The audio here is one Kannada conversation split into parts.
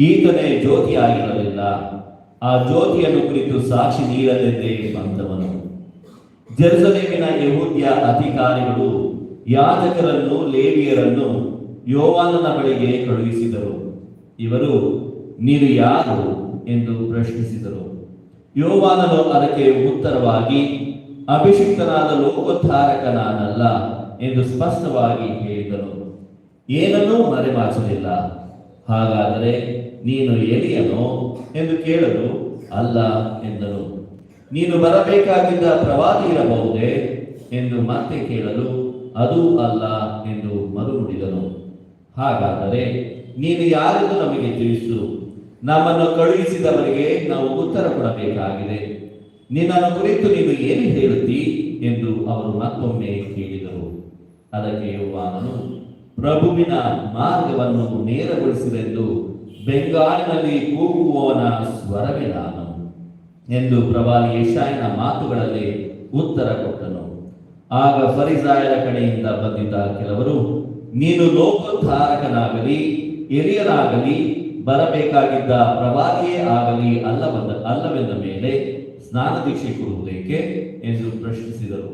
ಈತನೇ ಜ್ಯೋತಿಯಾಗಿರಲಿಲ್ಲ ಆ ಜ್ಯೋತಿಯನ್ನು ಕುರಿತು ಸಾಕ್ಷಿ ನೀಡಲೆಂದೇ ಬಂದವನು ಜೆರುಸಲೇಮಿನ ಯಹೂದ್ಯ ಅಧಿಕಾರಿಗಳು ಯಾಜಕರನ್ನು, ಲೇವಿಯರನ್ನು ಯೋವಾನನ ಬಳಿಗೆ ಕಳುಹಿಸಿದರು. ಇವರು, ನೀನು ಯಾರು? ಎಂದು ಪ್ರಶ್ನಿಸಿದರು. ಯೋವಾನನು ಅದಕ್ಕೆ ಉತ್ತರವಾಗಿ, ಅಭಿಷಿಕ್ತನಾದ ಲೋಕೋದ್ಧಾರಕ ನಾನಲ್ಲ ಎಂದು ಸ್ಪಷ್ಟವಾಗಿ ಹೇಳಿದನು. ಏನನ್ನೂ ಮರೆಮಾಚಲಿಲ್ಲ. ಹಾಗಾದರೆ ನೀನು ಎಲಿಯನೋ? ಎಂದು ಕೇಳಲು ಅಲ್ಲ ಎಂದನು. ನೀನು ಬರಬೇಕಾಗಿದ್ದ ಪ್ರವಾದಿ ಇರಬಹುದೇ? ಎಂದು ಮತ್ತೆ ಕೇಳಲು ಅದು ಅಲ್ಲ ಎಂದು ಮರುನುಡಿದನು. ಹಾಗಾದರೆ ನೀನು ಯಾರೆಂದು ನಮಗೆ ತಿಳಿಸು? ನಮ್ಮನ್ನು ಕಳುಹಿಸಿದವರಿಗೆ ನಾವು ಉತ್ತರ ಕೊಡಬೇಕಾಗಿದೆ. ನಿನ್ನನ್ನು ಕುರಿತು ನೀನು ಏನು ಹೇಳುತ್ತಿ? ಎಂದು ಅವರು ಮತ್ತೊಮ್ಮೆ ಕೇಳಿದರು. ಅದಕ್ಕೆ ಯೋವಾನನು ಪ್ರಭುವಿನ ಮಾರ್ಗವನ್ನು ನೇರಗೊಳಿಸಿರೆಂದು ಬೆಂಗಾಲಿನಲ್ಲಿ ಕೂಗುವವನ ಸ್ವರವೇ ನಾನು ಎಂದು ಪ್ರವಾದಿ ಯಶಾಯನ ಮಾತುಗಳಲ್ಲಿ ಉತ್ತರ ಕೊಟ್ಟನು. ಆಗ ಫರಿಸಾಯರ ಕಡೆಯಿಂದ ಬಂದಿದ್ದ ಕೆಲವರು, ನೀನು ಲೋಕೋದ್ಧಾರಕನಾಗಲಿ, ಎಲಿಯನಾಗಲಿ, ಬರಬೇಕಾಗಿದ್ದ ಪ್ರವಾದಿಯೇ ಆಗಲಿ ಅಲ್ಲವಂದ ಅಲ್ಲವೆಂದ ಮೇಲೆ ಸ್ನಾನ ದೀಕ್ಷೆ ಕೊಡುವುದೇಕೆ? ಎಂದು ಪ್ರಶ್ನಿಸಿದರು.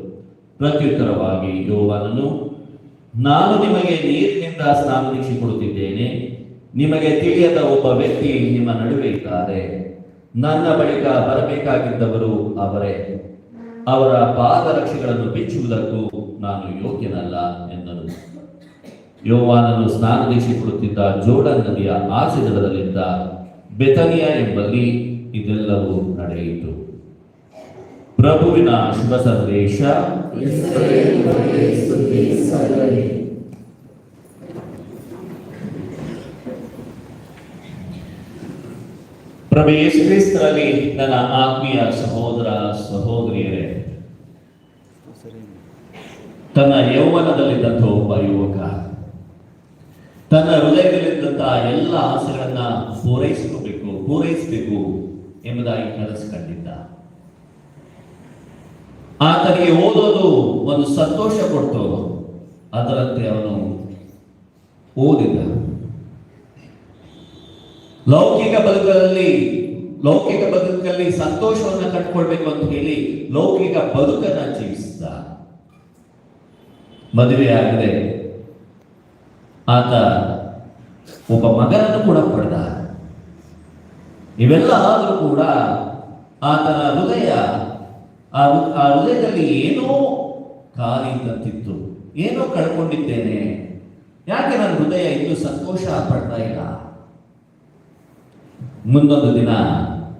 ಪ್ರತ್ಯುತ್ತರವಾಗಿ ಯೋವನನು ನಾನು ನಿಮಗೆ ನೀರಿನಿಂದ ಸ್ನಾನ ದೀಕ್ಷೆ ಕೊಡುತ್ತಿದ್ದೇನೆ ನಿಮಗೆ ತಿಳಿಯದ ಒಬ್ಬ ವ್ಯಕ್ತಿ ನಿಮ್ಮ ನಡುವೆ ಇದ್ದಾರೆ. ನನ್ನ ಬಳಿಕ ಬರಬೇಕಾಗಿದ್ದವರು ಅವರೇ. ಅವರ ಪಾದರಕ್ಷೆಗಳನ್ನು ಬಿಚ್ಚುವುದಕ್ಕೂ ನಾನು ಯೋಗ್ಯನಲ್ಲ ಎಂದನು. ಯೋವಾನನು ಸ್ನಾನ ಜೋಡ ಕೊಡುತ್ತಿದ್ದ ಜೋಡನ್ ನದಿಯ ಆಚೆ ದಡದಲ್ಲಿದ್ದ ಬೆತನಿಯ ಎಂಬಲ್ಲಿ ಇದೆಲ್ಲವೂ ನಡೆಯಿತು. ಪ್ರಭುವಿನ ಶುಭ ಸಂದೇಶ ಪ್ರಭು ಯೇಸು ಕ್ರಿಸ್ತರಲ್ಲಿ ನನ್ನ ಆತ್ಮೀಯ ಸಹೋದರ ಸಹೋದರಿಯರೇ, ತನ್ನ ಯೌವನದಲ್ಲಿದ್ದಂಥ ಒಬ್ಬ ಯುವಕ, ತನ್ನ ಹೃದಯದಲ್ಲಿದ್ದಂತಹ ಎಲ್ಲ ಆಸೆಗಳನ್ನ ಪೂರೈಸ್ಕೋಬೇಕು, ಪೂರೈಸಬೇಕು ಎಂಬುದಾಗಿ ಕನಸು ಕಂಡಿದ್ದ ಆತನಿಗೆ ಓದೋದು ಒಂದು ಸಂತೋಷ ಕೊಡ್ತು, ಅದರಂತೆ ಅವನು ಓದಿದ. ಲೌಕಿಕ ಬದುಕಲ್ಲಿ ಲೌಕಿಕ ಬದುಕಲ್ಲಿ ಸಂತೋಷವನ್ನು ಕಟ್ಕೊಳ್ಬೇಕು ಅಂತ ಹೇಳಿ ಲೌಕಿಕ ಬದುಕನ್ನ ಜೀವಿಸಿದ ಮದುವೆ ಆಗದೆ ಆತ ಒಬ್ಬ ಮಗನನ್ನು ಕೂಡ ಪಡೆದ ಇವೆಲ್ಲ ಆದರೂ ಕೂಡ ಆತನ ಹೃದಯ, ಆ ಹೃದಯದಲ್ಲಿ ಏನೋ ಕಾಲಿದ್ದಂತಿತ್ತು ಏನೋ ಕಳ್ಕೊಂಡಿದ್ದೇನೆ, ಯಾಕೆ ನನ್ನ ಹೃದಯ ಇನ್ನೂ ಸಂತೋಷ ಪಡ್ತಾ ಇಲ್ಲ? ಮುಂದೊಂದು ದಿನ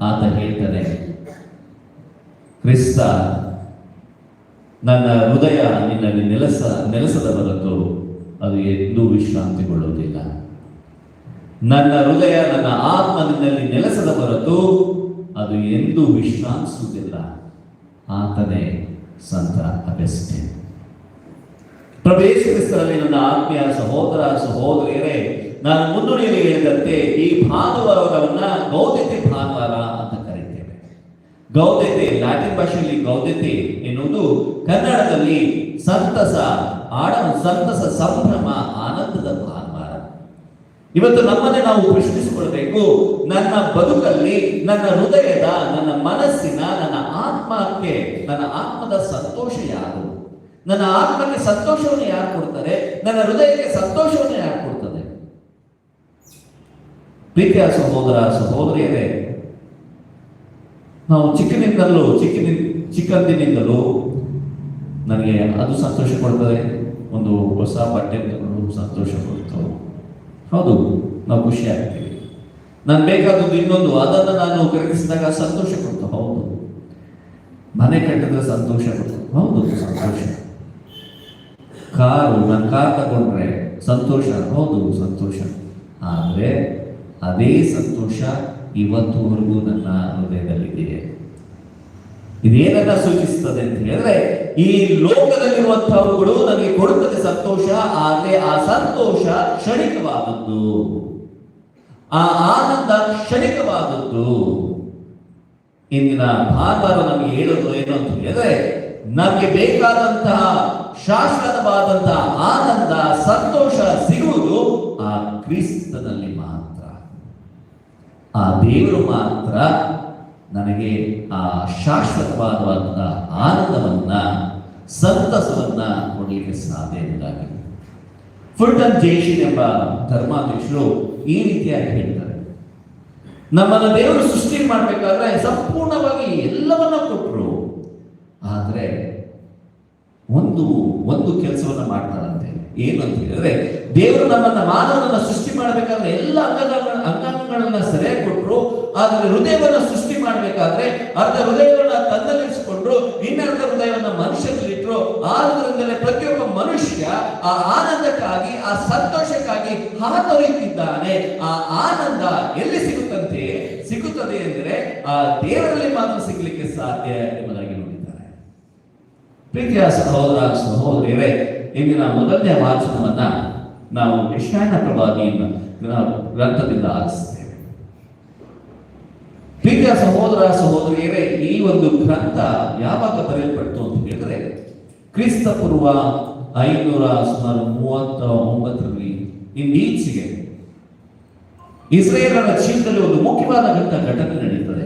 ಆತ ಹೇಳ್ತಾನೆ, ಕ್ರಿಸ್ತ, ನನ್ನ ಹೃದಯ ನಿನ್ನಲ್ಲಿ ನೆಲೆಸ, ನೆಲೆಸದ ಹೊರತು ಅದು ಎಂದೂ ವಿಶ್ರಾಂತಿಗೊಳ್ಳುವುದಿಲ್ಲ. ನನ್ನ ಹೃದಯ, ನನ್ನ ಆತ್ಮ ನಿನ್ನಲ್ಲಿ ನೆಲೆಸದ ಹೊರತು ಅದು ಎಂದೂ ವಿಶ್ರಾಂತಿಸುವುದಿಲ್ಲ. ಆತನೇ ಸಂತ ಅಗಸ್ಟಿನ್ ಪ್ರವೇಶ ಕ್ರಿಸ್ತರಲ್ಲಿ ನನ್ನ ಆತ್ಮೀಯ ಸಹೋದರ, ಸಹೋದರಿಯರೇ ನಾನು ಮುನ್ನುಡಿಯಲ್ಲಿ ಹೇಳಿದಂತೆ ಈ ಭಾನುವಾರವನ್ನ ಗೌದ್ಯತೆ ಭಾನುವಾರ ಅಂತ ಕರೀತೇವೆ. ಗೌದ್ಯತೆ ಲ್ಯಾಟಿನ್ ಭಾಷೆಯಲ್ಲಿ ಗೌದ್ಯತೆ ಎನ್ನುವುದು ಕನ್ನಡದಲ್ಲಿ ಸಂತಸ, ಆಡ, ಸಂತಸ, ಸಂಭ್ರಮ, ಆನಂದದ ಭಾನುವಾರ. ಇವತ್ತು ನಮ್ಮನ್ನೇ ನಾವು ಪ್ರಶ್ನಿಸಿಕೊಳ್ಬೇಕು. ನನ್ನ ಬದುಕಲ್ಲಿ, ನನ್ನ ಹೃದಯದ, ನನ್ನ ಮನಸ್ಸಿನ, ನನ್ನ ಆತ್ಮಕ್ಕೆ, ನನ್ನ ಆತ್ಮದ ಸಂತೋಷ ಯಾರು? ನನ್ನ ಆತ್ಮಕ್ಕೆ ಸಂತೋಷವನ್ನು ಯಾರು ಕೊಡ್ತಾರೆ? ನನ್ನ ಹೃದಯಕ್ಕೆ ಸಂತೋಷವನ್ನು ಯಾರು ಕೊಡ್ತದೆ? ಪ್ರೀತಿಯ ಸಹೋದರ ಸಹೋದರಿಯರೇ, ನಾವು ಚಿಕ್ಕನಿಂದಲೂ ಚಿಕ್ಕನಿ, ಚಿಕ್ಕಂದಿನಿಂದಲೂ ನನಗೆ ಅದು ಸಂತೋಷ ಕೊಡ್ತದೆ, ಒಂದು ಹೊಸ ಬಟ್ಟೆ ತಗೊಂಡು ಸಂತೋಷ ಕೊಡ್ತು. ಹೌದು, ನಾವು ಖುಷಿ ಆಗ್ತೀವಿ. ನಾನು ಬೇಕಾದದ್ದು ಇನ್ನೊಂದು, ಅದನ್ನು ನಾನು ಖರೀದಿಸಿದಾಗ ಸಂತೋಷ ಕೊಡ್ತು, ಹೌದು. ಮನೆ ಕಟ್ಟಿದ್ರೆ ಸಂತೋಷ ಕೊಡ್ತು, ಹೌದು, ಸಂತೋಷ. ಕಾರು, ನಾನು ಕಾರ್ ತಗೊಂಡ್ರೆ ಸಂತೋಷ, ಹೌದು, ಸಂತೋಷ. ಆದರೆ ಅದೇ ಸಂತೋಷ ಇವತ್ತುವರೆಗೂ ನನ್ನ ಹೃದಯದಲ್ಲಿದೆ. ಇದೇನನ್ನ ಸೂಚಿಸ್ತದೆ ಅಂತ ಹೇಳಿದ್ರೆ, ಈ ಲೋಕದಲ್ಲಿರುವಂತಹವುಗಳು ನನಗೆ ಕೊಡುತ್ತದೆ ಸಂತೋಷ, ಆದರೆ ಆ ಸಂತೋಷ ಕ್ಷಣಿಕವಾದದ್ದು. ಆ ಆನಂದ ಕ್ಷಣಿಕವಾದದ್ದು. ಇಂದಿನ ಭಾನುವಾರ ನಮಗೆ ಹೇಳೋದು ಏನು ಅಂತ ಹೇಳಿದ್ರೆ, ನಮಗೆ ಬೇಕಾದಂತಹ ಶಾಶ್ವತವಾದಂತಹ ಆನಂದ, ಸಂತೋಷ ಸಿಗುವುದು ಆ ಕ್ರಿಸ್ತನಲ್ಲಿ. ಆ ದೇವರು ಮಾತ್ರ ನನಗೆ ಆ ಶಾಶ್ವತವಾದ ಆನಂದವನ್ನ, ಸಂತಸವನ್ನ ಕೊಡಲಿಕ್ಕೆ ಸಾಧ್ಯ ಎಂಬುದಾಗಿ ಫುಲ್ಟನ್ ಜೈಶಿನ್ ಎಂಬ ಧರ್ಮಾಧ್ಯಕ್ಷರು ಈ ರೀತಿಯಾಗಿ ಹೇಳ್ತಾರೆ. ನಮ್ಮನ್ನು ದೇವರು ಸೃಷ್ಟಿ ಮಾಡಬೇಕಾದ್ರೆ ಸಂಪೂರ್ಣವಾಗಿ ಎಲ್ಲವನ್ನ ಕೊಟ್ಟರು ಆದರೆ ಒಂದು ಒಂದು ಕೆಲಸವನ್ನ ಮಾಡ್ತಾರಂತೆ. ಏನು ಅಂತ ಹೇಳಿದ್ರೆ ದೇವರು ನಮ್ಮನ್ನ ಮಾನವನನ್ನ ಸೃಷ್ಟಿ ಮಾಡಬೇಕಾದ್ರೆ ಎಲ್ಲ ಅಂಗಗಳ ಅಂಗಾಂಗಗಳನ್ನ ಸರಿಯಾಗಿ ಕೊಟ್ಟರು ಆದರೆ ಹೃದಯವನ್ನ ಸೃಷ್ಟಿ ಮಾಡಬೇಕಾದ್ರೆ ಅರ್ಧ ಹೃದಯವನ್ನ ತನ್ನಲ್ಲಿರಿಸಿಕೊಂಡ್ರು ಇನ್ನರ್ಧ ಹೃದಯವನ್ನ ಮನುಷ್ಯನಲ್ಲಿಟ್ಟರು ಆದ್ರಿಂದಲೇ ಪ್ರತಿಯೊಬ್ಬ ಮನುಷ್ಯ ಆ ಆನಂದಕ್ಕಾಗಿ, ಆ ಸಂತೋಷಕ್ಕಾಗಿ ಹಾತೊರೆಯುತ್ತಿದ್ದಾನೆ. ಆ ಆನಂದ ಎಲ್ಲಿ ಸಿಗುತ್ತಂತೆ? ಸಿಗುತ್ತದೆ ಎಂದರೆ ಆ ದೇವರಲ್ಲಿ ಮಾತ್ರ ಸಿಗ್ಲಿಕ್ಕೆ ಸಾಧ್ಯ ಎಂಬುದಾಗಿ ನೋಡಿದ್ದಾರೆ. ಪ್ರೀತಿಯ ಸಹೋದರ ಸಹೋದರಿಯರೇ, ಇಂದಿನ ಮೊದಲನೇ ವಾಚನವನ್ನ ನಾವು ಯಶಾಯನ ಪ್ರವಾದಿಯನ್ನ ಗ್ರಂಥದಿಂದ ಆಲಿಸ್ತೇವೆ ಪ್ರೀತಿಯ ಸಹೋದರ ಸಹೋದರಿಯರೇ, ಈ ಒಂದು ಗ್ರಂಥ ಯಾವಾಗ ಬರೆಯಲ್ಪಡ್ತು ಅಂತ ಹೇಳಿದ್ರೆ, ಕ್ರಿಸ್ತ ಪೂರ್ವ ಐನೂರ ಸುಮಾರು ಮೂವತ್ತ ಒಂಬತ್ತರಲ್ಲಿ ಇಂದೀಚೆಗೆ ಇಸ್ರೇಲರ ಜೀವನದಲ್ಲಿ ಒಂದು ಮುಖ್ಯವಾದ ಘಟನೆ ನಡೀತದೆ.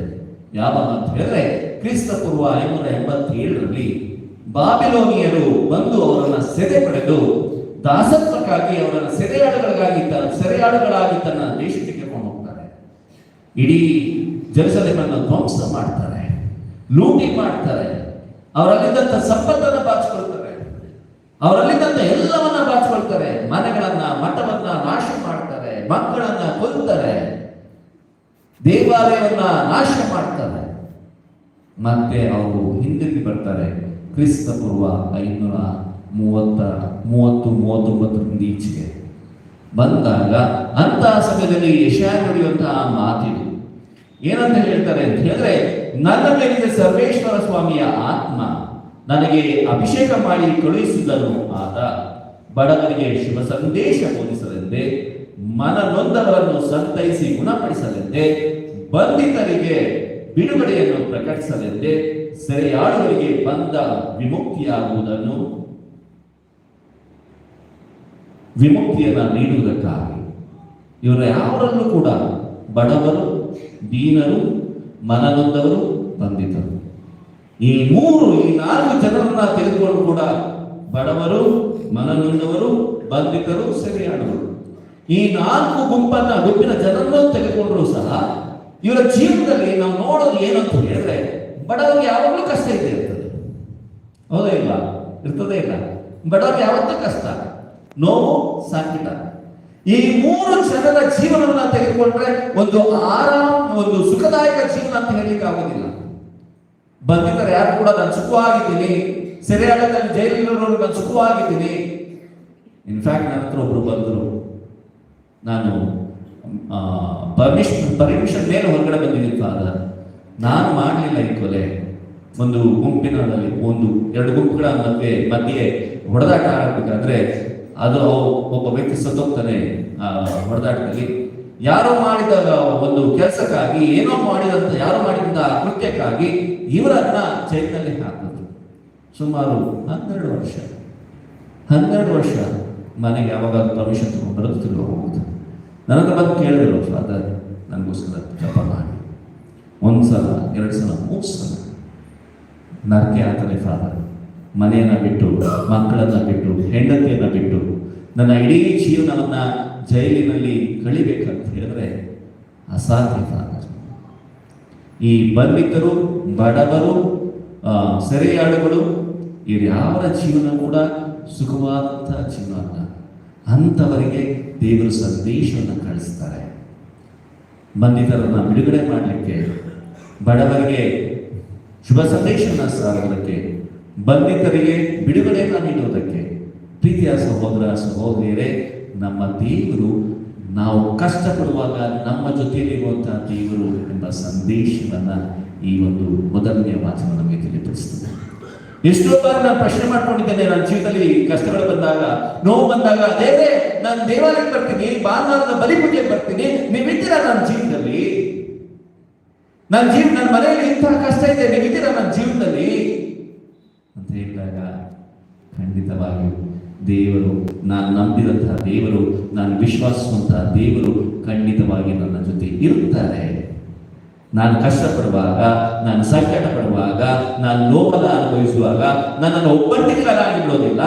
ಯಾವಾಗ ಅಂತ ಹೇಳಿದ್ರೆ, ಕ್ರಿಸ್ತ ಪೂರ್ವ ಐನೂರ ಎಂಬತ್ತೇಳರಲ್ಲಿ ಬಾಬಿಲೋನಿಯರು ಬಂದು ಅವರನ್ನ ಸೆರೆ ಪಡೆದು ದಾಸತ್ವಕ್ಕಾಗಿ ಅವರನ್ನ ಸೆರೆಯಾಡುಗಳಿಗಾಗಿ ಸೆರೆಯಾಡುಗಳಾಗಿ ತನ್ನ ದೇಶಕ್ಕೆ ಕರ್ಕೊಂಡು ಹೋಗ್ತಾರೆ. ಇಡೀ ಜೆರುಸಲೇಮನ್ನು ಧ್ವಂಸ ಮಾಡ್ತಾರೆ, ಲೂಟಿ ಮಾಡ್ತಾರೆ, ಅವರಲ್ಲಿದ್ದಂಥ ಸಂಪತ್ತನ್ನು ಬಾಚಿಕೊಳ್ತಾರೆ, ಅವರಲ್ಲಿದ್ದಂಥ ಎಲ್ಲವನ್ನ ಬಾಚಿಕೊಳ್ತಾರೆ, ಮನೆಗಳನ್ನ, ಮಠವನ್ನ ನಾಶ ಮಾಡ್ತಾರೆ, ಮಕ್ಕಳನ್ನ ಕೊಲ್ತಾರೆ, ದೇವಾಲಯವನ್ನ ನಾಶ ಮಾಡ್ತಾರೆ. ಮತ್ತೆ ಅವರು ಹಿಂದಿರುಗಿ ಬರ್ತಾರೆ ಕ್ರಿಸ್ತ ಪೂರ್ವ ಐನೂರ ಮೂವತ್ತ, ಮೂವತ್ತು ಮೂವತ್ತೊಂಬತ್ತರಿಂದ ಈಚೆಗೆ ಬಂದಾಗ ಅಂತಹ ಸಮಯದಲ್ಲಿ ಯಶಾ ನುಡಿಯುವಂತಹ ಮಾತಿದು ಏನಂತ ಹೇಳ್ತಾರೆ ಅಂತ ಹೇಳಿದ್ರೆ ನನ್ನ ಮೇಲಿದೆ ಸರ್ವೇಶ್ವರ ಸ್ವಾಮಿಯ ಆತ್ಮ, ನನಗೆ ಅಭಿಷೇಕ ಮಾಡಿ ಕಳುಹಿಸಿದನು ಆತ ಬಡವರಿಗೆ ಶುಭ ಸಂದೇಶ ಬೋಧಿಸಲೆಂದೇ, ಮನನೊಂದವರನ್ನು ಸಂತೈಸಿ ಗುಣಪಡಿಸದಂತೆ ಬಂಧಿತರಿಗೆ ಬಿಡುಗಡೆಯನ್ನು ಪ್ರಕಟಿಸದಂತೆ ಸೆರೆಯಾಳುವರಿಗೆ ಬಂದ ವಿಮುಕ್ತಿಯಾಗುವುದನ್ನು ವಿಮುಕ್ತಿಯನ್ನ ನೀಡುವುದಕ್ಕಾಗಿ. ಇವರ ಯಾವರಲ್ಲೂ ಕೂಡ ಬಡವರು, ದೀನರು, ಮನನೊಂದವರು ಬಂದಿದ್ದರು ಈ ಮೂರು, ಈ ನಾಲ್ಕು ಜನರನ್ನ ತೆಗೆದುಕೊಂಡು ಕೂಡ ಬಡವರು, ಮನನೊಂದವರು, ಬಂಧಿತರು ಸೆರೆಯಾಡುವರು ಈ ನಾಲ್ಕು ಗುಂಪನ್ನ ಗುಂಪಿನ ಜನರನ್ನು ತೆಗೆದುಕೊಂಡ್ರು ಸಹ ಇವರ ಜೀವನದಲ್ಲಿ ನಾವು ನೋಡೋದು ಏನಂತ ಹೇಳಿದ್ರೆ ಬಡವರಿಗೆ ಯಾವಾಗಲೂ ಕಷ್ಟ ಇದೆ ಇರ್ತದೆ. ಹೌದಾ ಇಲ್ಲ ಇರ್ತದೆ ಇಲ್ಲ. ಬಡವರಿಗೆ ಯಾವತ್ತೂ ಕಷ್ಟ. ನೋವು ಸಾಕಿಟ ಈ ಮೂರು ಜನರ ಜೀವನವನ್ನು ತೆಗೆದುಕೊಂಡ್ರೆ ಒಂದು ಆರಾಮ, ಒಂದು ಸುಖದಾಯಕ ಜೀವನ ಅಂತ ಹೇಳಲಿಕ್ಕೆ ಆಗೋದಿಲ್ಲ. ಬಂದಿದ್ದಾರೆ ಯಾರು ಕೂಡ ನಾನು ಸುಖವಾಗಿದ್ದೀನಿ. ಸೆರೆಯಾಳದಲ್ಲಿ ಜೈಲಿನವರು ನಾನು ಸುಖವಾಗಿದ್ದೀನಿ. ಇನ್ಫ್ಯಾಕ್ಟ್ ನನ್ನ ಹತ್ರ ಒಬ್ರು ಬಂದರು. ನಾನು ಪರ್ಮಿಷನ್ ಪರ್ಮಿಷನ್ ಮೇಲೆ ಹೊರಗಡೆ ಬಂದಿದ್ದೀನಿ ಫಾದರ್ ನಾನು ಮಾಡಲಿಲ್ಲ ಈ ಕೊಲೆ. ಒಂದು ಗುಂಪಿನಲ್ಲಿ ಒಂದು, ಎರಡು ಗುಂಪುಗಳ ಮಧ್ಯೆ ಮಧ್ಯೆ ಹೊಡೆದಾಟ ಆಗಬೇಕಾದ್ರೆ ಅದು ಒಬ್ಬ ವ್ಯಕ್ತಿ ಸತ್ತೋಗ್ತಾನೆ, ಆ ಹೊಡೆದಾಟದಲ್ಲಿ ಯಾರೋ ಮಾಡಿದ ಒಂದು ಕೆಲಸಕ್ಕಾಗಿ, ಏನೋ ಮಾಡಿದಂತ ಯಾರೋ ಮಾಡಿದ ಕೃತ್ಯಕ್ಕಾಗಿ ಇವರನ್ನ ಜೈಲಿನಲ್ಲಿ ಹಾಕಿದ್ರು. ಸುಮಾರು ಹನ್ನೆರಡು ವರ್ಷ. ಹನ್ನೆರಡು ವರ್ಷ ಮನೆಗೆ ಯಾವಾಗ ಪರ್ಮಿಷನ್ ತಗೊಂಡು ಬರೋದು ತಿರುಗಿ ಹೋಗುದು ನನಗೆ ಬಂದು ಕೇಳಿದ್ರು ಫಾದರ್ ನನಗೋಸ್ಕರ ಜಪ ಮಾಡಿ. ಒಂದು ಸಲ ಎರಡು ಸಲ, ಮೂರು ಸಲ. ನರಕೆ ಆಗ್ತದೆ ಫಾದರ್ ಮನೆಯನ್ನ ಬಿಟ್ಟು ಮಕ್ಕಳನ್ನ ಬಿಟ್ಟು ಹೆಂಡತಿಯನ್ನ ಬಿಟ್ಟು ನನ್ನ ಇಡೀ ಜೀವನವನ್ನು ಜೈಲಿನಲ್ಲಿ ಕಳಿಬೇಕಂತ ಹೇಳಿದ್ರೆ ಅಸಾಧ್ಯತ ಈ ಬಂಧಿತರು ಬಡವರು ಆ, ಸೆರೆಯಾಳುಗಳು ಇವ್ರ ಜೀವನ ಕೂಡ ಸುಖವಾದಂಥ ಜೀವನ ಅಲ್ಲ. ಅಂಥವರಿಗೆ ದೇವರು ಸಂದೇಶವನ್ನು ಕಳಿಸ್ತಾರೆ. ಬಂಧಿತರನ್ನ ಬಿಡುಗಡೆ ಮಾಡಲಿಕ್ಕೆ ಬಡವರಿಗೆ ಶುಭ ಸಂದೇಶವನ್ನು ಸಾರೋದಕ್ಕೆ ಬಂಧಿತರಿಗೆ ಬಿಡುಗಡೆಯನ್ನು ನೀಡುವುದಕ್ಕೆ. ಪ್ರೀತಿಯ ಸಹೋದರ, ಸಹೋದರಿಯರೇ, ನಮ್ಮ ದೇವರು ನಾವು ಕಷ್ಟಪಡುವಾಗ ನಮ್ಮ ಜೊತೆಯಲ್ಲಿರುವಂತಹ ದೇವರು ಎಂಬ ಸಂದೇಶವನ್ನು ಈ ಒಂದು ಮೊದಲನೆಯ ವಾಚನ ನಮಗೆ ತಿಳಿಪಡಿಸ್ತದೆ ಎಷ್ಟೋ ಬಾರಿ ನಾನು ಪ್ರಶ್ನೆ ಮಾಡ್ಕೊಂಡಿದ್ದೇನೆ, ನನ್ನ ಜೀವನದಲ್ಲಿ ಕಷ್ಟಗಳು ಬಂದಾಗ, ನೋವು ಬಂದಾಗ ದೇವರೇ ನಾನು ದೇವಾಲಯಕ್ಕೆ ಬರ್ತೀನಿ ಭಾನುವಾರದ ಬಲಿಪೂಜೆಗೆ ಬರ್ತೀನಿ, ನೀವಿದ್ದೀರಾ ನನ್ನ ಜೀವನದಲ್ಲಿ ನನ್ನ ಜೀವ, ನನ್ನ ಮನೆಯಲ್ಲಿ ಇಂತಹ ಕಷ್ಟ ಇದೆ, ನೀವಿದ್ದೀರಾ ನನ್ನ ಜೀವನದಲ್ಲಿ ಅಂತ ಹೇಳಿದಾಗ ಖಂಡಿತವಾಗಿಯೂ ದೇವರು ನಾನು ನಂಬಿದಂತಹ ದೇವರು, ನಾನು ವಿಶ್ವಾಸಿಸುವಂತಹ ದೇವರು ಖಂಡಿತವಾಗಿ ನನ್ನ ಜೊತೆ ಇರುತ್ತಾರೆ. ನಾನು ಕಷ್ಟಪಡುವಾಗ, ನಾನು ಸಂಕಟ ಪಡುವಾಗ ನಾನು ಲೋಪದ ಅನುಭವಿಸುವಾಗ ನನ್ನನ್ನು ಒಬ್ಬಂಟಿಗರಾಗಿ ಬಿಡೋದಿಲ್ಲ.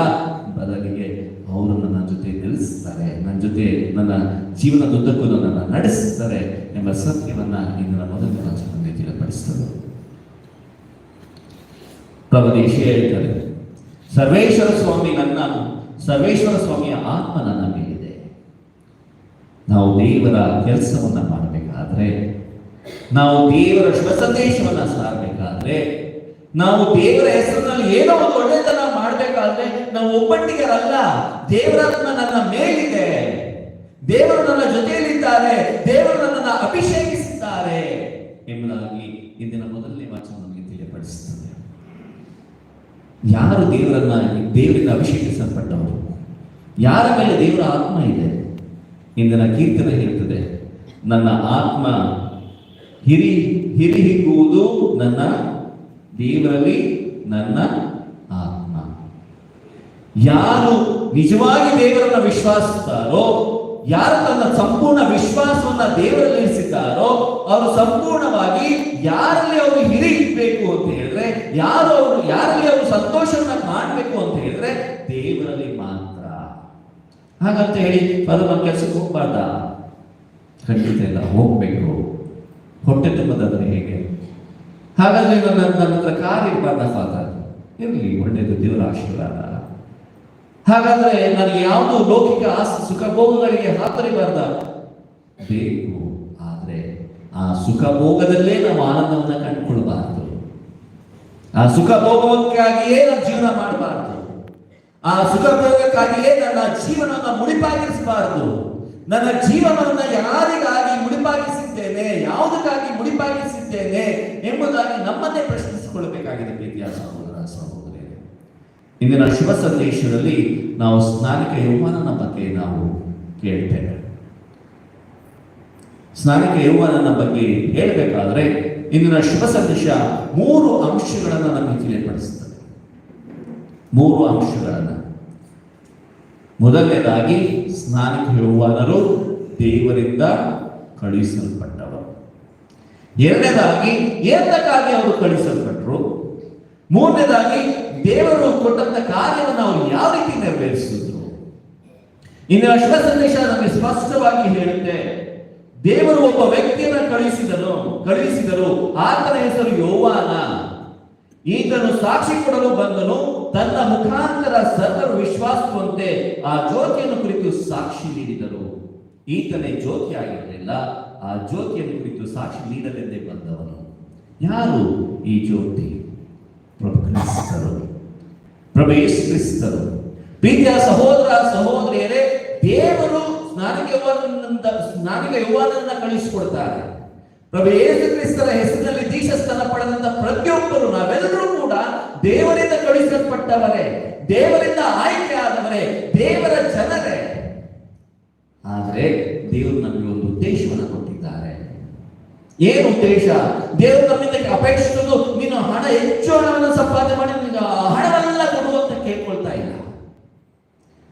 ಬದಲಿಗೆ ಅವರು ನನ್ನ ಜೊತೆ ನಿಲ್ಲಿಸ್ತಾರೆ ನನ್ನ ಜೊತೆ ನನ್ನ ಜೀವನದುದ್ದಕ್ಕೂ ನನ್ನನ್ನು ನಡೆಸುತ್ತಾರೆ ಎಂಬ ಸತ್ಯವನ್ನ ಇಂದಿನ ಮೊದಲನೇ ಜೀವನ ತಿಳಿಪಡಿಸ್ತದೆ ಪ್ರಭದೇಶ ಹೇಳ್ತಾರೆ. ಸರ್ವೇಶ್ವರ ಸ್ವಾಮಿ ನನ್ನ, ಸರ್ವೇಶ್ವರ ಸ್ವಾಮಿಯ ಆತ್ಮ ನನ್ನ ಮೇಲಿದೆ. ನಾವು ದೇವರ ಕೆಲಸವನ್ನ ಮಾಡಬೇಕಾದ್ರೆ, ನಾವು ದೇವರ ಸಂದೇಶವನ್ನ ಸಾರಬೇಕಾದ್ರೆ, ನಾವು ದೇವರ ಹೆಸರಿನಲ್ಲಿ ಏನೋ ಒಂದು ಒಳ್ಳೆಯತನ ಮಾಡಬೇಕಾದ್ರೆ, ನಾವು ಒಬ್ಬಟ್ಟಿಗರಲ್ಲ ದೇವರಾತ್ಮ ನನ್ನ ಮೇಲಿದೆ. ದೇವರು ನನ್ನ ಜೊತೆಯಲ್ಲಿದ್ದಾರೆ, ದೇವರು ನನ್ನನ್ನು ಅಭಿಷೇಕಿಸಿದ್ದಾರೆ ಎಂಬುದಾಗಿ ಇಂದಿನ ಮೊದಲನೇ ವಾಚನ ನಮಗೆ ತಿಳಿಯಪಡಿಸುತ್ತದೆ. ಯಾರು ದೇವರನ್ನ ದೇವರಿಂದ ಅಭಿಷೇಕಿಸಲ್ಪಟ್ಟವರು? ಯಾರ ಮೇಲೆ ದೇವರ ಆತ್ಮ ಇದೆ? ಇಂದಿನ ಕೀರ್ತನೆ ಹೇಳ್ತದೆ, ನನ್ನ ಆತ್ಮ ಹಿರಿ ಹಿರಿ ಹಿಗ್ಗುವುದು ನನ್ನ ದೇವರಲ್ಲಿ ನನ್ನ ಆತ್ಮ. ಯಾರು ನಿಜವಾಗಿ ದೇವರನ್ನ ವಿಶ್ವಾಸಿಸ್ತಾರೋ, ಯಾರು ತನ್ನ ಸಂಪೂರ್ಣ ವಿಶ್ವಾಸವನ್ನ ದೇವರಲ್ಲಿ ಇರಿಸಿದ್ದಾರೋ, ಅವರು ಸಂಪೂರ್ಣವಾಗಿ ಯಾರಲ್ಲಿ ಅವರು ಹಿರಿಬೇಕು ಅಂತ ಹೇಳಿದ್ರೆ, ಯಾರು ಸಂತೋಷವನ್ನ ಕಾಣಬೇಕು ಅಂತ ಹೇಳಿದ್ರೆ ದೇವರಲ್ಲಿ ಮಾತ್ರ. ಹಾಗಂತ ಹೇಳಿ ಪರಮ ಕೆಲಸಕ್ಕೆ ಹೋಗ್ಬಾರ್ದ? ಖಂಡಿತ ಇಲ್ಲ, ಹೋಗ್ಬೇಕು. ಹೊಟ್ಟೆ ತುಂಬದಾದ್ರೆ ಹೇಗೆ? ಹಾಗಾದ್ರೆ ನನ್ನ ನನ್ನ ಹತ್ರ ಕಾರ್ ಇರಬಾರ್ದ ಫಾದರ್ ಇರಲಿ ಒಳ್ಳೆಯದು ದೇವರ ಆಶೀರ್ವಾದ. ಹಾಗಾದ್ರೆ ನನಗೆ ಯಾವುದು ಲೌಕಿಕ ಆಸೆ ಸುಖ ಭೋಗಗಳಿಗೆ ಹಾತರಿಬಾರ್ದ? ಬೇಕು. ಆದ್ರೆ ಆ ಸುಖ ಭೋಗದಲ್ಲೇ ನಾವು ಆನಂದವನ್ನು ಕಂಡುಕೊಳ್ಬಾರ್ದು. ಆ ಸುಖ ಭೋಗಕ್ಕಾಗಿಯೇ ನನ್ನ ಜೀವನ ಮಾಡಬಾರದು. ಆ ಸುಖ ಭೋಗಕ್ಕಾಗಿಯೇ ನನ್ನ ಜೀವನವನ್ನು ಮುಡಿಪಾಗಿಸಬಾರದು ನನ್ನ ಜೀವನವನ್ನು ಯಾರಿಗಾಗಿ ಮುಡಿಪಾಗಿಸಿದ್ದೇನೆ ಯಾವುದಕ್ಕಾಗಿ ಮುಡಿಪಾಗಿಸಿದ್ದೇನೆ ಎಂಬುದಾಗಿ ನಮ್ಮನ್ನೇ ಪ್ರಶ್ನಿಸಿಕೊಳ್ಳಬೇಕಾಗಿದೆ ಪ್ರೀತಿಯ ಸಹೋದರ ಇಂದಿನ ಶಿವ ಸಂದೇಶದಲ್ಲಿ ನಾವು ಸ್ನಾನಿಕ ಯೌವನನ ಬಗ್ಗೆ ನಾವು ಕೇಳ್ತೇವೆ. ಸ್ನಾನಿಕ ಯೌವನನ ಬಗ್ಗೆ ಹೇಳಬೇಕಾದ್ರೆ ಇಂದಿನ ಶುಭ ಸಂದೇಶ ಮೂರು ಅಂಶಗಳನ್ನು ನಮಗೆ ತಿಳಿಯಪಡಿಸುತ್ತದೆ ಮೂರು ಅಂಶಗಳನ್ನು. ಮೊದಲನೇದಾಗಿ, ಸ್ನಾನಕ್ಕೆ ಯೌವನರು ದೇವರಿಂದ ಕಳುಹಿಸಲ್ಪಟ್ಟವರು. ಎರಡನೇದಾಗಿ ಏತಕ್ಕಾಗಿ ಅವರು ಕಳುಹಿಸಲ್ಪಟ್ಟರು ಮೂರನೇದಾಗಿ, ದೇವರು ಕೊಟ್ಟಂತ ಕಾರ್ಯವನ್ನು ನಾವು ಯಾವ ರೀತಿ ನೆರವೇರಿಸಿದ್ರು? ಇಂದಿನ ಶುಭ ಸಂದೇಶ ನಮಗೆ ಸ್ಪಷ್ಟವಾಗಿ ಹೇಳುತ್ತೆ. ದೇವರು ಒಬ್ಬ ವ್ಯಕ್ತಿಯನ್ನ ಕಳುಹಿಸಿದನು. ಕಳುಹಿಸಿದರು ಆತನ ಹೆಸರು ಯೋವಾನ. ಈತನು ಸಾಕ್ಷಿ ಕೊಡಲು ಬಂದನು. ತನ್ನ ಮುಖಾಂತರ ಸರ್ವರು ವಿಶ್ವಾಸವಂತೆ ಆ ಜ್ಯೋತಿಯನ್ನು ಕುರಿತು ಸಾಕ್ಷಿ ನೀಡಿದರು. ಈತನೇ ಜ್ಯೋತಿ ಆಗಿರಲಿಲ್ಲ. ಆ ಜ್ಯೋತಿಯನ್ನು ಕುರಿತು ಸಾಕ್ಷಿ ನೀಡಲೆಂದೇ ಬಂದವನು. ಯಾರು? ಈ ಜ್ಯೋತಿ? ಪ್ರಭು ಕ್ರಿಸ್ತರು. ಪ್ರಭು ಕ್ರಿಸ್ತರು. ಪ್ರೀತಿಯ ಸಹೋದರ ಸಹೋದರಿಯರೇ, ದೇವರು ಸ್ನಾನಿಕ ಯೌವನದಿಂದ ಸ್ನಾನಿಕ ಯೌವನನ್ನ ಕಳಿಸಿಕೊಡ್ತಾರೆ ಪ್ರಭು ಯೇಸು ಕ್ರಿಸ್ತರ ಹೆಸರಿನಲ್ಲಿ ದೀಕ್ಷಾಸ್ಥಾನ ಪಡೆದಂತ ಪ್ರತಿಯೊಬ್ಬರು ನಾವೆಲ್ಲರೂ ಕೂಡ ದೇವರಿಂದ ಕಳಿಸಲ್ಪಟ್ಟವರೇ ದೇವರಿಂದ ಆಯ್ಕೆ ಆದವರೇ ದೇವರ ಜನರೇ. ಆದರೆ ದೇವರು ನಮಗೆ ಒಂದು ಉದ್ದೇಶವನ್ನು ಕೊಟ್ಟಿದ್ದಾರೆ. ಏನು ಉದ್ದೇಶ? ದೇವರು ನಮ್ಮಿಂದ ಅಪೇಕ್ಷಿಸುವುದು, ನೀನು ಹಣ, ಹೆಚ್ಚು ಹಣವನ್ನು ಸಂಪಾದನೆ ಮಾಡಿ, ನೀನು ಆ ಹಣವೆಲ್ಲ ಕೊಡು ಅಂತ ಕೇಳ್ಕೊಳ್ತಾ ಇಲ್ಲ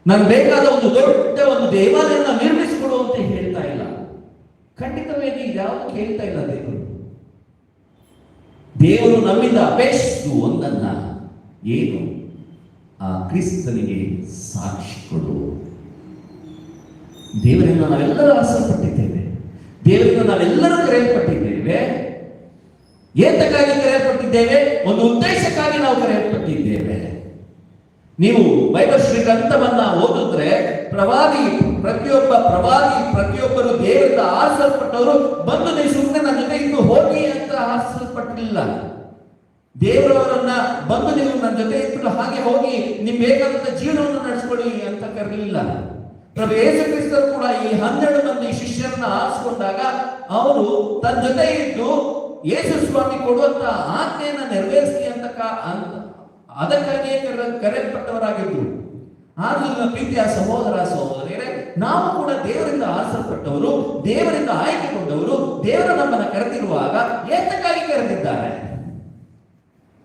ನನ್ ಬೇಕಾದ ಒಂದು ದೊಡ್ಡ ಒಂದು ದೇವಾಲಯನ ನಿರ್ಮಿಸಿಕೊಡು ಅಂತ ಹೇಳ್ತಾ ಇಲ್ಲ. ಖಂಡಿತವಾಗಿ ಯಾವುದು ಕೇಳ್ತಾ ಇಲ್ಲ ದೇವರು. ದೇವರು ನಮ್ಮಿಂದ ಅಪೇಕ್ಷಿಸಿದ್ದು ಒಂದನ್ನ, ಏನು? ಆ ಕ್ರಿಸ್ತನಿಗೆ ಸಾಕ್ಷಿ ಕೊಡು. ದೇವರಿಂದ ನಾವೆಲ್ಲರೂ ಆಸಲ್ಪಟ್ಟಿದ್ದೇವೆ ದೇವರಿಂದ ನಾವೆಲ್ಲರೂ ಕರೆಯಲ್ಪಟ್ಟಿದ್ದೇವೆ. ಏತಕ್ಕಾಗಿ ಕರೆಯಲ್ಪಟ್ಟಿದ್ದೇವೆ? ಒಂದು ಉದ್ದೇಶಕ್ಕಾಗಿ ನಾವು ಕರೆಯಲ್ಪಟ್ಟಿದ್ದೇವೆ. ನೀವು ಬೈಬಲ್ ಶ್ರೀ ಗ್ರಂಥವನ್ನ ಓದಿದ್ರೆ ಪ್ರವಾದಿ, ಪ್ರತಿಯೊಬ್ಬ ಪ್ರವಾದಿ, ಪ್ರತಿಯೊಬ್ಬರು ದೇವರಿಂದ ಆರಿಸಲ್ಪಟ್ಟವರು ಬಂದು ನೀವು ಸುಮ್ಮನೆ ನನ್ನ ಜೊತೆ ಇನ್ನು ಹೋಗಿ ಅಂತ ಆರಿಸಲ್ಪಟ್ಟಿಲ್ಲ ದೇವರವರನ್ನ ಬಂದು ನೀವು ನನ್ನ ಜೊತೆ ಇಟ್ಬಿಟ್ಟು ಹಾಗೆ ಹೋಗಿ ನಿಮ್ ಬೇಕಾದಂತ ಜೀವನವನ್ನು ನಡೆಸ್ಕೊಳ್ಳಿ ಅಂತ ಕರಲಿಲ್ಲ. ಪ್ರಭು ಯೇಸು ಕ್ರಿಸ್ತರು ಕೂಡ ಈ ಹನ್ನೆರಡು ಮಂದಿ ಶಿಷ್ಯರನ್ನ ಆರಿಸಿಕೊಂಡಾಗ ಅವರು ತನ್ನ ಜೊತೆ ಇದ್ದು ಯೇಸು ಸ್ವಾಮಿ ಕೊಡುವಂತ ಆಜ್ಞೆಯನ್ನ ನೆರವೇರಿಸಿ ಅಂತ ಅದಕ್ಕಾಗಿಯೇ ಕರೆ ಕರೆಯಲ್ಪಟ್ಟವರಾಗಿದ್ರು. ಆದ್ರಿಂದ ಪ್ರೀತಿಯ ಸಹೋದರ ಸಹೋದರಿಯರೇ ನಾವು ಕೂಡ ದೇವರಿಂದ ಆರಿಸಲ್ಪಟ್ಟವರು ದೇವರಿಂದ ಆಯ್ಕೆಗೊಂಡವರು ದೇವರು ನಮ್ಮನ್ನು ಕರೆದಿರುವಾಗ ಏತಕ್ಕಾಗಿ ಕರೆದಿದ್ದಾರೆ?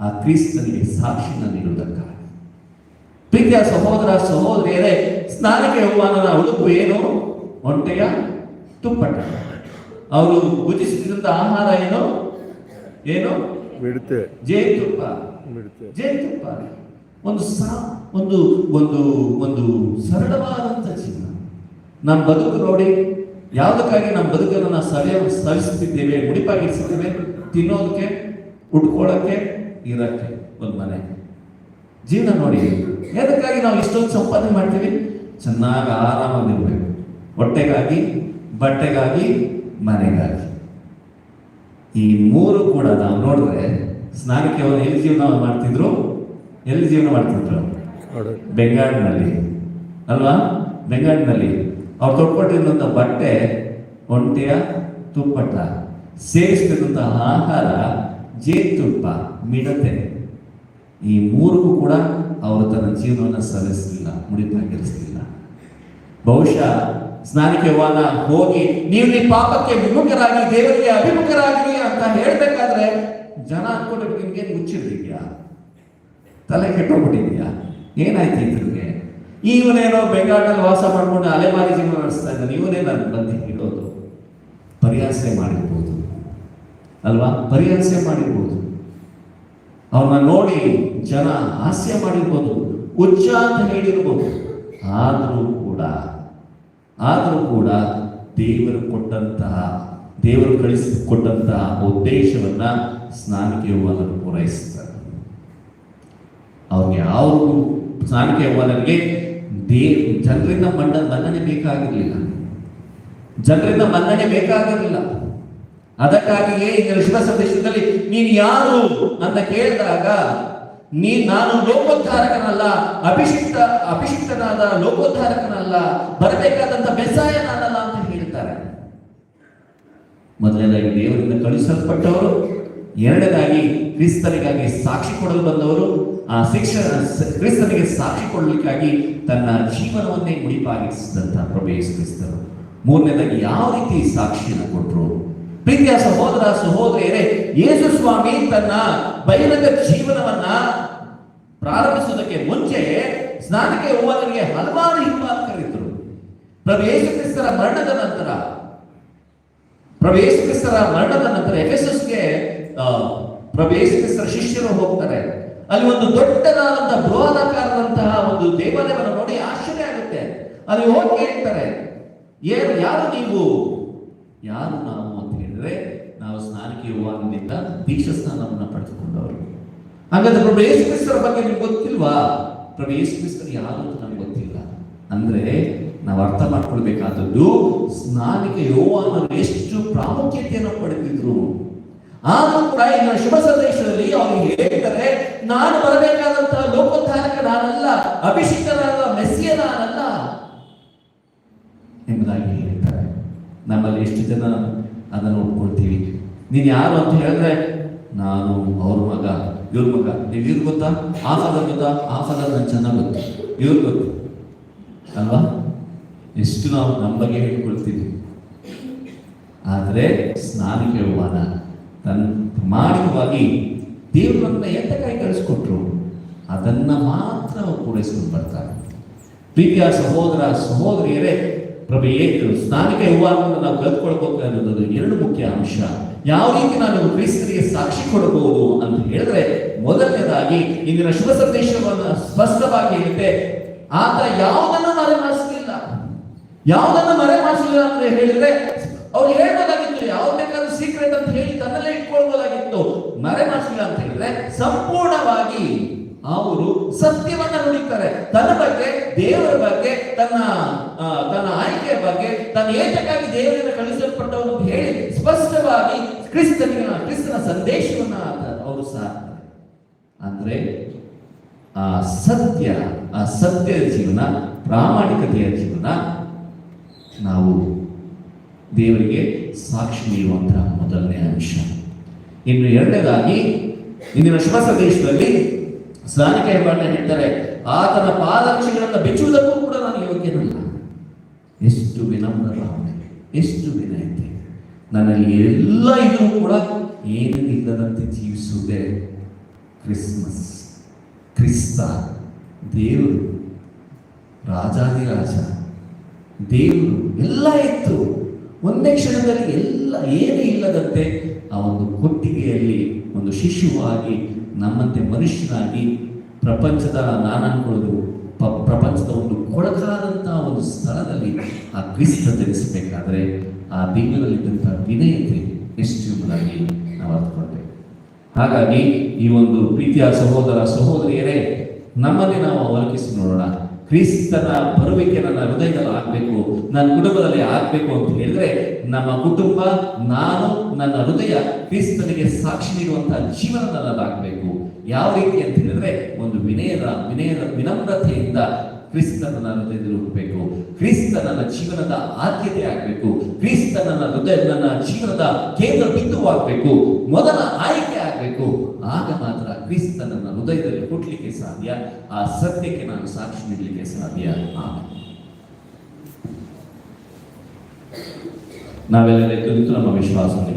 ಆ ಕ್ರಿಸ್ತನಿಗೆ ಸಾಕ್ಷಿನ ನೀಡುವುದಕ್ಕಾಗಿ ಪ್ರೀತಿಯ ಸಹೋದರ ಸಹೋದರಿಯರೇ ಸ್ನಾನಕ್ಕೆ ಯೌವನನ ಉಡುಪು ಏನು? ಒಂಟೆಯ ತುಪ್ಪಟ್ಟ. ಅವರು ಭುಜಿಸುತ್ತಿದ್ದಂತ ಆಹಾರ ಏನು? ಏನು? ಜೇನುತುಪ್ಪ. ಜೇನುತುಪ್ಪ ಒಂದು ಸಾ, ಒಂದು ಒಂದು ಒಂದು ಸರಳವಾದಂಥ ಜೀವನ. ನಮ್ಮ ಬದುಕು ನೋಡಿ, ಯಾವುದಕ್ಕಾಗಿ ನಮ್ಮ ಬದುಕನ್ನು ನಾವು ಸರಿಯ ಸರಿಸುತ್ತಿದ್ದೇವೆ ಮುಡಿಪಾಗಿರಿಸುತ್ತೇವೆ ತಿನ್ನೋದಕ್ಕೆ, ಉಟ್ಕೊಳ್ಳೋಕ್ಕೆ, ಇರಕ್ಕೆ ಒಂದು ಮನೆ. ಜೀವನ ನೋಡಿ ಯಾವುದಕ್ಕಾಗಿ ನಾವು ಇಷ್ಟೊಂದು ಸಂಪಾದನೆ ಮಾಡ್ತೀವಿ? ಚೆನ್ನಾಗಿ ಆರಾಮಾಗಿರ್ಬೇಕು ಹೊಟ್ಟೆಗಾಗಿ, ಬಟ್ಟೆಗಾಗಿ, ಮನೆಗಾಗಿ. ಈ ಮೂರು ಕೂಡ ನಾವು ನೋಡಿದ್ರೆ ಸ್ನಾನಕ್ಕೆ ಅವರು ಎಲ್ಲಿ ಜೀವನ ಮಾಡ್ತಿದ್ರು, ಎಲ್ಲಿ ಜೀವನ ಮಾಡ್ತಿದ್ರು? ಬೆಂಗಾಡಿನಲ್ಲಿ. ಅಲ್ವಾ? ಬೆಂಗಾಡಿನಲ್ಲಿ. ಅವ್ರು ತೊಟ್ಕೊಟ್ಟಿರುವಂಥ ಬಟ್ಟೆ, ಒಂಟೆಯ ತುಪ್ಪಟ್ಟ, ಸೇವಿಸ್ತಿರುವಂತಹ ಆಹಾರ, ಜೇನುತುಪ್ಪ, ಮಿಡತೆ. ಈ ಮೂರಿಗೂ ಕೂಡ ಅವರು ತನ್ನ ಜೀವನವನ್ನು ಸಲ್ಲಿಸಲಿಲ್ಲ, ಮುಡಿಪಾಗಿರಿಸಲಿಲ್ಲ. ಬಹುಶಃ ಸ್ನಾನಕ್ಕೆ ವಾನ ಹೋಗಿ, ನೀವು ನೀ ಪಾಪಕ್ಕೆ ವಿಮುಖರಾಗಿ, ದೇವರಿಗೆ ಅಭಿಮುಖರಾಗಿ ಅಂತ ಹೇಳ್ಬೇಕಾದ್ರೆ ಜನ ಅನ್ಕೊಂಡು ನಿಮ್ಗೆ ಮುಚ್ಚಿರ್ಲಿದ್ಯಾ ತಲೆ ಕೆಟ್ಟೋಗ್ಬಿಟ್ಟಿದ್ಯಾ ಏನಾಯ್ತು ಇದ್ರಿಗೆ ಇವನೇನೋ ಬೆಂಗಾಲಲ್ಲಿ ವಾಸ ಮಾಡ್ಕೊಂಡು ಅಲೆಮಾರಿ ಜೀವನ ನಡೆಸ್ತಾ ಇದ್ದಾನೆ. ಇವನೇ ನನ್ನ ಬಂದು ಹೇಳೋದು ಪರಿಹಾಸೆ ಮಾಡಿರ್ಬೋದು. ಅಲ್ವಾ? ಪರಿಹಾಸೆ ಮಾಡಿರ್ಬೋದು. ಅವನ್ನ ನೋಡಿ ಜನ ಹಾಸ್ಯ ಮಾಡಿರ್ಬೋದು. ಉಚ್ಚ ಅಂತ ಹೇಳಿರ್ಬೋದು. ಆದರೂ ಕೂಡ ಆದರೂ ಕೂಡ ದೇವರು ಕೊಟ್ಟಂತಹ, ದೇವರು ಕಳಿಸಿಕೊಟ್ಟಂತಹ ಉದ್ದೇಶವನ್ನ ಸ್ನಾನಕ್ಕೆ ಹೋಗಲು ಪೂರೈಸ್ತಾರೆ. ಅವ್ರಿಗೆ ಯಾವುದು ಸ್ನಾನಕ್ಕೆ ಹೋಗೋದಕ್ಕೆ ದೇ, ಜನರಿಂದ ಮಣ್ಣ ಮನ್ನಣೆ ಬೇಕಾಗಿರಲಿಲ್ಲ. ಜನರಿಂದ ಮನ್ನಣೆ ಬೇಕಾಗಿರಲಿಲ್ಲ. ಅದಕ್ಕಾಗಿಯೇ ಈ ಸಂದೇಶದಲ್ಲಿ ನೀನು ಯಾರು ಅಂತ ಕೇಳಿದಾಗ, ನೀ ನಾನು ಲೋಕೋದ್ಧಾರಕನಲ್ಲ, ಅಭಿಷಿಕ್ತ, ಅಭಿಷಿಕ್ತನಾದ ಲೋಕೋದ್ಧಾರಕನಲ್ಲ ಬರಬೇಕಾದಂತ ಬೆಸಾಯ ನಾನಲ್ಲ ಅಂತ ಹೇಳ್ತಾರೆ ಮೊದಲನೇದಾಗಿ ದೇವರಿಂದ ಕಳುಹಿಸಲ್ಪಟ್ಟವರು ಎರಡನೇದಾಗಿ ಕ್ರಿಸ್ತನಿಗಾಗಿ ಸಾಕ್ಷಿ ಕೊಡಲು ಬಂದವರು, ಆ ಶಿಕ್ಷಣ ಕ್ರಿಸ್ತನಿಗೆ ಸಾಕ್ಷಿ ಕೊಡಲಿಕ್ಕಾಗಿ ತನ್ನ ಜೀವನವನ್ನೇ ಮುಡಿಪಾಗಿಸಿದಂತಹ ಪ್ರಭೇಶ ಕ್ರಿಸ್ತರು. ಮೂರನೇದಾಗಿ ಯಾವ ರೀತಿ ಸಾಕ್ಷಿಯನ್ನು ಕೊಟ್ಟರು ಪ್ರೀತಿಯ ಸಹೋದರ ಸಹೋದರಿಯರೇ, ಯೇಸು ಸ್ವಾಮಿ ತನ್ನ ಬಹಿರಂಗ ಜೀವನವನ್ನ ಪ್ರಾರಂಭಿಸುವುದಕ್ಕೆ ಮುಂಚೆ ಸ್ನಾನಕ್ಕೆ ಹೋಗುವವರಿಗೆ ಹಲವಾರು ಹಿಂಬಾಲಕರಿದ್ದರು ಯೇಸು ಕ್ರಿಸ್ತರ ಮರಣದ ನಂತರ ಪ್ರವೇಶ ಕ್ರಿಸ್ತರ ಮರಣದ ನಂತರ ಎಫೆಸಸ್ಗೆ ಕ್ರಿಸ್ತರ ಶಿಷ್ಯರು ಹೋಗ್ತಾರೆ. ಅಲ್ಲಿ ಒಂದು ದೊಡ್ಡದಾದಂತಹ ಬೃಹದಾಕಾರದಂತಹ ಒಂದು ದೇವಾಲಯವನ್ನು ನೋಡಿ ಆಶ್ಚರ್ಯ ಆಗುತ್ತೆ. ಅಲ್ಲಿ ಹೋಗಿ ಕೇಳ್ತಾರೆ, ಏನು, ಯಾರು ನೀವು? ಯಾರು ನಾವು? ಅಂತ ಹೇಳಿದ್ರೆ, ನಾವು ಸ್ನಾನಕ್ಕೆ ಹೋಗುವುದರಿಂದ ದೀಕ್ಷಾ ಸ್ನಾನವನ್ನು ಪಡೆದುಕೊಂಡವರು. ಹಾಗಾದ್ರೆ ಪ್ರಭು ಯೇಸು ಕ್ರಿಸ್ತರ ಬಗ್ಗೆ ನಿಮ್ಗೆ ಗೊತ್ತಿಲ್ವಾ? ಪ್ರಭು ಯೇಸು ಕ್ರಿಸ್ತರು ಯಾರು ಅಂತ ನಮ್ಗೆ ಗೊತ್ತಿಲ್ಲ. ಅಂದ್ರೆ ನಾವು ಅರ್ಥ ಮಾಡ್ಕೊಳ್ಬೇಕಾದದ್ದು ಸ್ನಾನಿಕ ಯೋವಾನರು ಎಷ್ಟು ಪ್ರಾಮುಖ್ಯತೆಯನ್ನು ಪಡೆದಿದ್ರು. ಆದರೂ ಕೂಡ ಇನ್ನು ಶುಭ ಸಂದೇಶದಲ್ಲಿ ಅವರು ಹೇಳ್ತಾರೆ, ನಾನು ಬರಬೇಕಾದಂತಹ ಲೋಕೋದ್ಧಾರಕ ನಾನಲ್ಲ, ಅಭಿಷಿಕ್ತನಾದ ಮೆಸ್ಸಿಯ ನಾನಲ್ಲ. ಎಂಬುದಾಗಿ ಹೇಳ್ತಾರೆ. ನಮ್ಮಲ್ಲಿ ಎಷ್ಟು ಜನ ಅದನ್ನು ಒಪ್ಕೊಳ್ತೀವಿ ನೀನು ಯಾರು ಅಂತ ಹೇಳಿದ್ರೆ, ನಾನು ಅವ್ರ ಮಗ, ಇವ್ರ ಮಗ. ಇವ್ರು ಗೊತ್ತಾ? ಆ ಫಾದರ್ ಗೊತ್ತಾ? ಆ ಫಾದರ್ ನನ್ ಚೆನ್ನಾಗಿ ಗೊತ್ತು. ಇವ್ರು ಗೊತ್ತು. ಅಲ್ವಾ? ಎಷ್ಟು ನಾವು ನಮ್ಮ ಬಗ್ಗೆ ಹೇಳ್ಕೊಳ್ತೀವಿ. ಆದರೆ, ಸ್ನಾನಕ್ಕೆ ಹೋಗುವಾಗ ತನ್ನ ಮಾರ್ಗವಾಗಿ ದೇವರನ್ನ ಎಂತಕ್ಕಾಗಿ ಕಳಿಸ್ಕೊಟ್ರು, ಅದನ್ನ ಮಾತ್ರ ಅವ್ರು ಪೂರೈಸ್ಕೊಂಡು ಬರ್ತಾರೆ. ಪ್ರೀತಿಯ ಸಹೋದರ ಸಹೋದರಿಯರೇ, ಪ್ರಭು ಏನು ಸ್ನಾನಿಕ ಯುವಾನವನ್ನು ನಾವು ಕಲ್ತ್ಕೊಳ್ಬೇಕಾಗಿರೋದು ಎರಡು ಮುಖ್ಯ ಅಂಶ. ಯಾವ ರೀತಿ ನಾನು ಕ್ರೈಸ್ತರಿಗೆ ಸಾಕ್ಷಿ ಕೊಡಬಹುದು ಅಂತ ಹೇಳಿದ್ರೆ, ಮೊದಲನೇದಾಗಿ ಇಂದಿನ ಶುಭ ಸಂದೇಶವನ್ನು ಸ್ಪಷ್ಟವಾಗಿ ಹೇಳುತ್ತೆ ಆತ ಯಾವುದನ್ನು ಮರೆಮಾಡಿಸಲಿಲ್ಲ ಯಾವುದನ್ನು ಮರೆಮಾಡಿಸಲಿಲ್ಲ ಅಂತ ಹೇಳಿದ್ರೆ, ಅವ್ರು ಹೇಳ್ಬೋದಾಗಿತ್ತು ಯಾವ್ದು ಬೇಕಾದ್ರೂ ಸೀಕ್ರೆಟ್ ಅಂತ ಹೇಳಿ ತನ್ನಲ್ಲೇ ಮರೆಮಾಡಿಸಲಿಲ್ಲ ಅಂತ ಹೇಳಿದ್ರೆ ಸಂಪೂರ್ಣವಾಗಿ ಅವರು ಸತ್ಯವನ್ನ ನುಡಿತಾರೆ. ತನ್ನ ಬಗ್ಗೆ, ದೇವರ ಬಗ್ಗೆ, ತನ್ನ ತನ್ನ ಆಯ್ಕೆಯ ಬಗ್ಗೆ, ತನ್ನ ಏತಕ್ಕಾಗಿ ದೇವರಿಂದ ಕಳಿಸಲ್ಪಟ್ಟವನು ಹೇಳಿ ಸ್ಪಷ್ಟವಾಗಿ ಕ್ರಿಸ್ತನಿಗೆ, ಕ್ರಿಸ್ತನ ಸಂದೇಶವನ್ನ ಅವರು ಸಾರ್ತಾರೆ ಅಂದ್ರೆ ಆ ಸತ್ಯ, ಆ ಸತ್ಯದ ಜೀವನ, ಪ್ರಾಮಾಣಿಕತೆಯ ಜೀವನ ನಾವು ದೇವರಿಗೆ ಸಾಕ್ಷಿ ನೀಡುವಂತಹ ಮೊದಲನೇ ಅಂಶ. ಇನ್ನು ಎರಡನೇದಾಗಿ, ಇಂದಿನ ಶುಭ ಸಂದೇಶದಲ್ಲಿ ಸ್ನಾನಿಕ ಹೆಬ್ಬಾಟ ಹೇಳ್ತಾರೆ ಆತನ ಪಾದರಕ್ಷೆಗಳನ್ನು ಬಿಚ್ಚುವುದಕ್ಕೂ ಕೂಡ ನಾನು ಯೋಗ್ಯನಲ್ಲ. ಎಷ್ಟು ವಿನಮ್ರ ಭಾವನೆ, ಎಷ್ಟು ವಿನಯತೆ. ನನ್ನಲ್ಲಿ ಎಲ್ಲ ಇದ್ರೂ ಕೂಡ ಏನೂ ಇಲ್ಲದಂತೆ ಜೀವಿಸುವುದೇ ಕ್ರಿಸ್ಮಸ್. ಕ್ರಿಸ್ತ, ದೇವರು ರಾಜಾದಿರಾಜ ದೇವರು, ಎಲ್ಲ ಇತ್ತು. ಒಂದೇ ಕ್ಷಣದಲ್ಲಿ ಎಲ್ಲ ಏನೂ ಇಲ್ಲದಂತೆ ಆ ಒಂದು ಕೊಟ್ಟಿಗೆಯಲ್ಲಿ ಒಂದು ಶಿಶುವಾಗಿ, ನಮ್ಮಂತೆ ಮನುಷ್ಯನಾಗಿ ಪ್ರಪಂಚದ ನಾನನ್ಕೊಳ್ಳೋದು ಪ್ರಪಂಚದ ಒಂದು ಕೊಳಕಾದಂತಹ ಒಂದು ಸ್ಥಳದಲ್ಲಿ ಆ ಕ್ರಿಸ್ತ ಧರಿಸಬೇಕಾದ್ರೆ ಆ ದೇವರಲ್ಲಿದ್ದಂತಹ ವಿನಯತೆ ಎಂಬುದಾಗಿ ನಾವು ಅರ್ಥಕೊಳ್ಬೇಕು ಹಾಗಾಗಿ ಈ ಒಂದು ಪ್ರೀತಿಯ ಸಹೋದರ ಸಹೋದರಿಯರೇ, ನಮ್ಮಲ್ಲಿ ನಾವು ಅವಲಂಬಿಸಿ ನೋಡೋಣ. ಕ್ರಿಸ್ತನ ಬರುವಿಕೆ ನನ್ನ ಹೃದಯದಲ್ಲಿ ಆಗ್ಬೇಕು ನನ್ನ ಕುಟುಂಬದಲ್ಲಿ ಆಗ್ಬೇಕು ಅಂತ ಹೇಳಿದ್ರೆ, ನಮ್ಮ ಕುಟುಂಬ, ನಾನು, ನನ್ನ ಹೃದಯ ಕ್ರಿಸ್ತನಿಗೆ ಸಾಕ್ಷಿ ನೀಡುವಂತಹ ಜೀವನ ನನ್ನದಾಗಬೇಕು ಯಾವ ರೀತಿ ಅಂತ ಹೇಳಿದ್ರೆ, ಒಂದು ವಿನಯದ ವಿನಯದ ವಿನಮ್ರತೆಯಿಂದ ಕ್ರಿಸ್ತ ನನ್ನ ಹೃದಯದಲ್ಲಿ ಹುಟ್ಟಬೇಕು. ಕ್ರಿಸ್ತ ನನ್ನ ಜೀವನದ ಆದ್ಯತೆ ಆಗಬೇಕು. ಕ್ರಿಸ್ತ ನನ್ನ ಹೃದಯ, ನನ್ನ ಜೀವನದ ಕೇಂದ್ರ ಬಿಂದುವಾಗಬೇಕು. ಮೊದಲ ಆಯ್ಕೆ ಆಗಬೇಕು. ಆಗ ಮಾತ್ರ ಕ್ರಿಸ್ತ ನನ್ನ ಹೃದಯದಲ್ಲಿ ಹುಟ್ಟಲಿಕ್ಕೆ ಸಾಧ್ಯ, ಆ ಸತ್ಯಕ್ಕೆ ನಾನು ಸಾಕ್ಷಿ ನೀಡಲಿಕ್ಕೆ ಸಾಧ್ಯ. ನಾವೆಲ್ಲರೇ ಕುರಿತು ನಮ್ಮ ವಿಶ್ವಾಸವನ್ನು